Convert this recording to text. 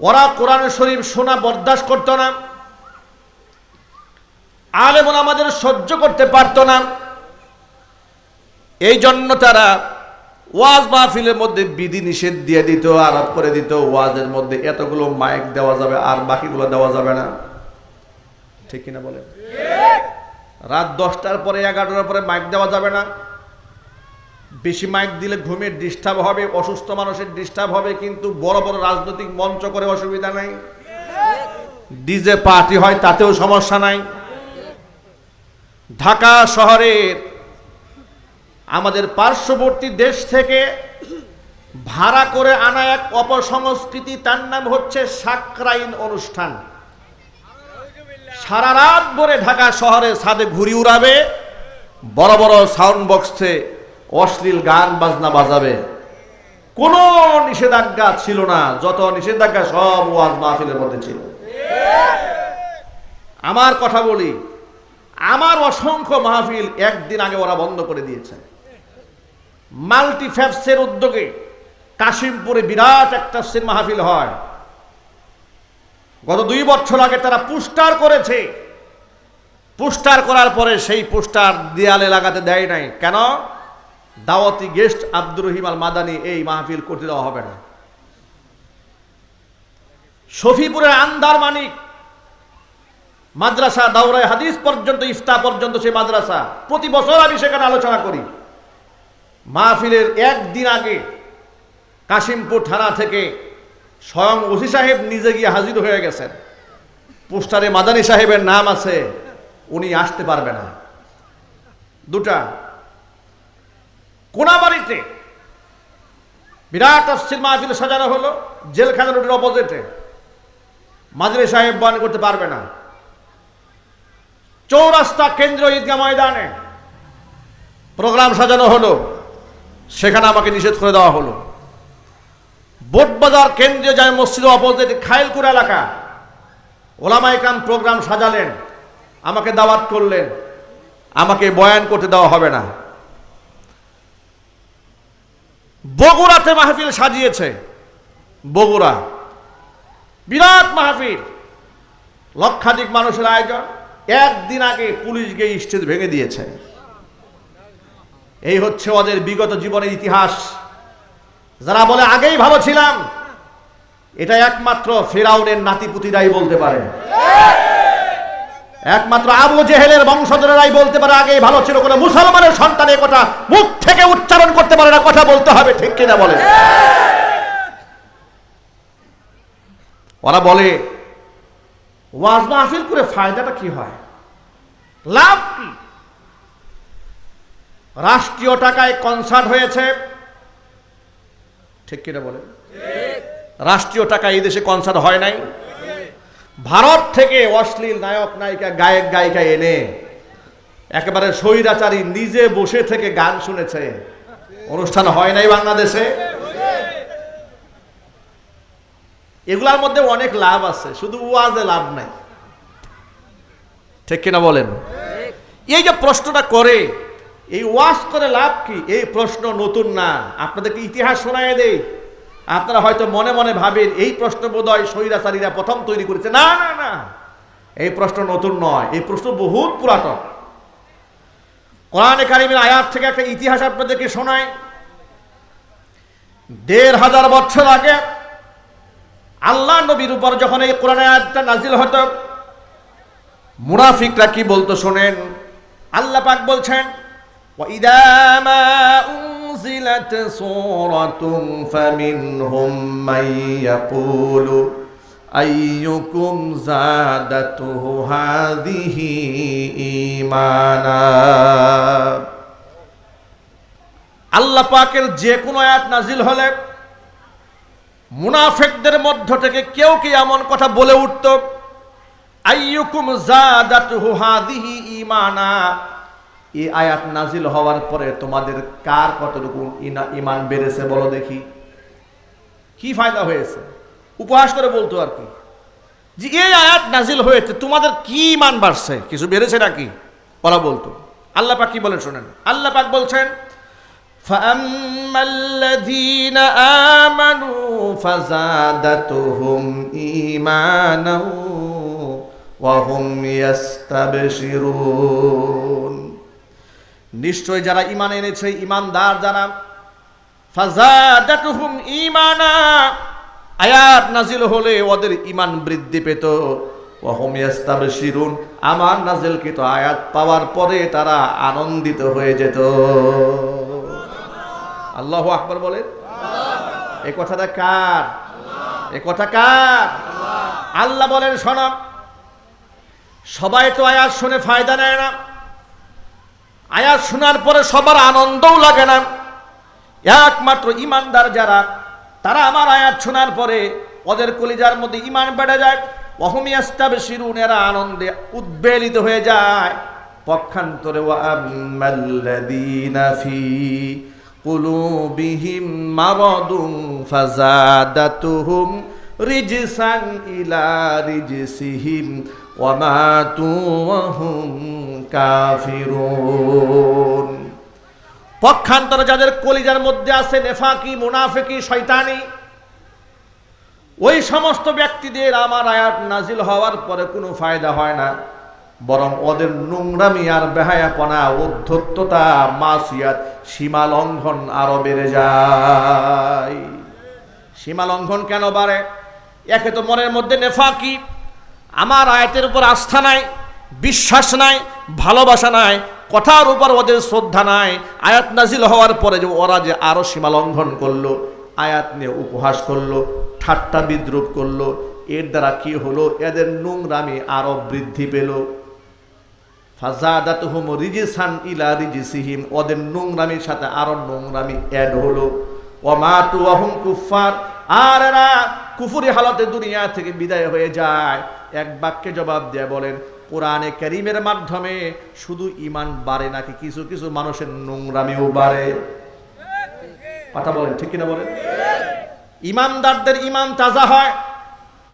ওরা কোরআন শরীফ শোনা বরদাস্ত করতো না। আলেমন আমাদের সহ্য করতে পারত না। এই জন্য তারা ওয়াজ মাহফিলের মধ্যে বিধি নিষেধ দিয়ে দিত আরোপ করে দিত ওয়াজের মধ্যে এতগুলো মাইক দেওয়া যাবে আর বাকিগুলো দেওয়া যাবে না। ঠিক কিনা বলে রাত দশটার পরে এগারোটার পরে মাইক দেওয়া যাবে না। বেশি মাইক দিলে ঘুমের ডিস্টার্ব হবে, অসুস্থ মানুষের ডিস্টার্ব হবে, কিন্তু বড় বড় রাজনৈতিক মঞ্চ করে অসুবিধা নাই। ডিজে পার্টি হয়, তাতেও সমস্যা নাই। ঢাকা শহরের আমাদের পার্শ্ববর্তী দেশ থেকে ভাড়া করে আনা এক অপসংস্কৃতি, তার নাম হচ্ছে সাকরাইন অনুষ্ঠান। সারা রাত ভরে ঢাকা শহরে ছাদে ঘুরি উড়াবে, বড় বড় সাউন্ড বক্সে অশ্লীল গান বাজনা বাজাবে। কোনো নিষেধাজ্ঞা ছিল না, যত নিষেধাজ্ঞা সব ওয়াজ মাহফিলের মধ্যে ছিল। আমার কথা বলি, আমার অসংখ্য মাহফিল একদিন আগে ওরা বন্ধ করে দিয়েছে। মাল্টি ফ্যাপসের উদ্যোগে কাশিমপুরে বিরাট একটা সিনেমা মাহফিল হয়। গত দুই বছর আগে তারা পুস্টার করেছে। পুস্টার করার পরে সেই পুস্টার দেয়ালে লাগাতে দেয় নাই। কেন? দাওয়াতি গেস্ট আব্দুর রহিম আল মাদানি এই মাহফিল করতে দেওয়া হবে না। শফিপুরের আন্দার মানিক মাদ্রাসা দাউরায় হাদিস পর্যন্ত, ইফতা পর্যন্ত সেই মাদ্রাসা। প্রতি বছর আমি সেখানে আলোচনা করি। মাহফিলের একদিন আগে কাশিমপুর থানা থেকে স্বয়ং ওসি সাহেব নিজে গিয়ে হাজির হয়ে গেছেন। পোস্টারে মাদানী সাহেবের নাম আছে, উনি আসতে পারবে না। দুটা কোনাবাড়িতে। বিরাট তফসিল মাহফিল সাজানো হলো, জেলখানা রোডের অপোজিটে মাদানী সাহেব বয়ান করতে পারবে না। চৌরাস্তা কেন্দ্রীয় ঈদগাহ ময়দানে প্রোগ্রাম সাজানো হলো, সেখানে আমাকে নিষেধ করে দেওয়া হলো। বোটবাজার কেন্দ্রীয় জামে মসজিদ অপোজিট খাইলকুর এলাকা। ওলামাইকান প্রোগ্রাম সাজালেন, আমাকে দাওয়াত করলেন, আমাকে বয়ান করতে দেওয়া হবে না। বগুড়াতে মাহফিল সাজিয়েছে। বগুড়া। বিরাট মাহফিল। লক্ষাধিক মানুষের আয়োজন। একদিন আগে পুলিশ গিয়ে স্টেজ ভেঙে দিয়েছে। এই হচ্ছে ওদের বিগত জীবনের ইতিহাস। যারা বলে, আগেই ভালো ছিলাম, এটা একমাত্র ফেরাউনের নাতিপুতিরাই বলতে পারে। একমাত্র আবু জেহেলের বংশধরেরাই বলতে পারে আগেই ভালো ছিল কোনো মুসলমানের সন্তান এ কথা মুখ থেকে উচ্চারণ করতে পারে না কথা বলতে হবে ঠিক কিনা বলে? ওরা বলে ওয়াজ মাহফিল করে ফায়দাটা কি হয়? লাভ কি? রাষ্ট্রীয় টাকায় কনসার্ট হয়েছে ঠিক কিনা বলে? রাষ্ট্রীয় টাকা এই দেশে কনসার্ট হয় নাই। ভারত থেকে অশ্লীল নায়ক নায়িকা গায়ক গায়িকা এনে একেবারে স্বৈরাচারী নিজে বসে থেকে গান শুনেছে। অনুষ্ঠান হয় নাই বাংলাদেশে? এগুলার মধ্যে অনেক লাভ আছে, শুধু ওয়াজে লাভ নাই। ঠিক কিনা বলেন? এই যে প্রশ্নটা করে, এই ওয়াজ করে লাভ কি? এই প্রশ্ন নতুন না। আপনাদেরকে ইতিহাস শোনায় দেই। আপনারা হয়তো মনে মনে ভাবেন, এই প্রশ্ন বোধহয় স্বৈরাচারীরা প্রথম তৈরি করেছে। না না না। এই প্রশ্ন নতুন নয়। এই প্রশ্ন বহুত পুরাতন। কোরআনে কারিমের আয়াত থেকে একটা ইতিহাস আপনাদেরকে শোনায় দেড় হাজার বছর আগে আল্লাহ নবীর উপর যখন এই কোরআন আয়াতটা নাজিল হতো, মুনাফিকরা কি বলতো শোনেন? আল্লাহ পাক বলছেন أُنزِلَتْ سُورَةٌ فَمِنْهُمْ مَن يَقُولُ أَيُّكُمْ زَادَتْهُ هَذِهِ إِيمَانًا আল্লাহ পাকের যে কোনো আয়াত নাজিল হলে মুনাফেকদের মধ্য থেকে কেউ কি এমন কথা বলে উঠত আইয়ুকুম জাদাতুহু হাদিহি ঈমানা এই আয়াত নাজিল হওয়ার পরে তোমাদের কার কতটুকু ইনা- ইমান বেড়েছে বলো দেখি কি ফায়দা হয়েছে উপহাস করে বলতো আর কি যে এই আয়াত নাজিল হয়েছে তোমাদের কি ইমান বাড়ছে কিছু বেড়েছে নাকি ওরা বলতো আল্লাহ পাক কি বলেন শোনেন আল্লাহ পাক বলছেন فأما الذين آمنوا فزادتهم إيمانا وهم يستبشرون নিশ্চয় যারা ইমান এনেছে ইমানদার যারা ফাজাদাতুহুম ঈমানা, আয়াত নাজিল হলে ওদের ইমান বৃদ্ধি পেত। ওয়াহুম ইয়াস্তাবশিরুন, আমার নাজিলকৃত আয়াত পাওয়ার পরে তারা আনন্দিত হয়ে যেত। আল্লাহু আকবার বলে এই কথাটা কার? এ কথা কার? আল্লাহ বলেন, শোনো, সবাই তো আয়াত শুনে ফায়দা নেয় না। আয়াত শোনার পরে সবার আনন্দও লাগে না। একমাত্র ইমানদার যারা, তারা আমার আয়াত শোনার পরে ওদের কলিজার মধ্যে ইমান বেড়ে যায়। অহমিয়াস্তাবে শিরুন এরা আনন্দে উদ্বেলিত হয়ে যায়। পক্ষান্তরে ওয়াম্মাল্লাযীনা ফি কুলুবিহিম মারাদুন ফাজাদাতুহুম রিজসান কাফিরুন পক্ষান্তরে যাদের কলিজার মধ্যে আছে নেফাকি, মুনাফেকি, শয়তানি, ওই সমস্ত ব্যক্তিদের আমার আয়াত নাজিল হওয়ার পরে কোনো ফায়দা হয় না, বরং ওদের নোংরামি আর বেহায়াপনা অধ্যত্ততা মাসিয়াত সীমা লঙ্ঘন আরও বেড়ে যায়। সীমা লঙ্ঘন কেন বাড়ে? একে তো মনের মধ্যে নেফাকি আমার আয়াতের উপর আস্থা নাই, বিশ্বাস নাই, ভালোবাসা নাই, কথার উপর ওদের শ্রদ্ধা নাই। আয়াত নাজিল হওয়ার পরে যে ওরা যে আরও সীমা লঙ্ঘন করল, আয়াত নিয়ে উপহাস করল, ঠাট্টা বিদ্রুপ করল, এর দ্বারা কি হলো? এদের নোংরামি আরও বৃদ্ধি পেল। রিজিসান ইলা রিজিসিহিম, ওদের নোংরামির সাথে আরও নোংরামি অ্যাড হলো। ওয়ামাতু ওয়াহুম কুফার আর এরা কুফুরি হালতে দুনিয়া থেকে বিদায় হয়ে যায়। এক বাক্যে জবাব দিয়ে বলেন কোরআনে করিমের মাধ্যমে শুধু ইমান বাড়ে নাকি কিছু কিছু মানুষের নোংরামিও বাড়ে? কথা বলেন ঠিক কিনা বলেন? ইমানদারদের ইমান তাজা হয়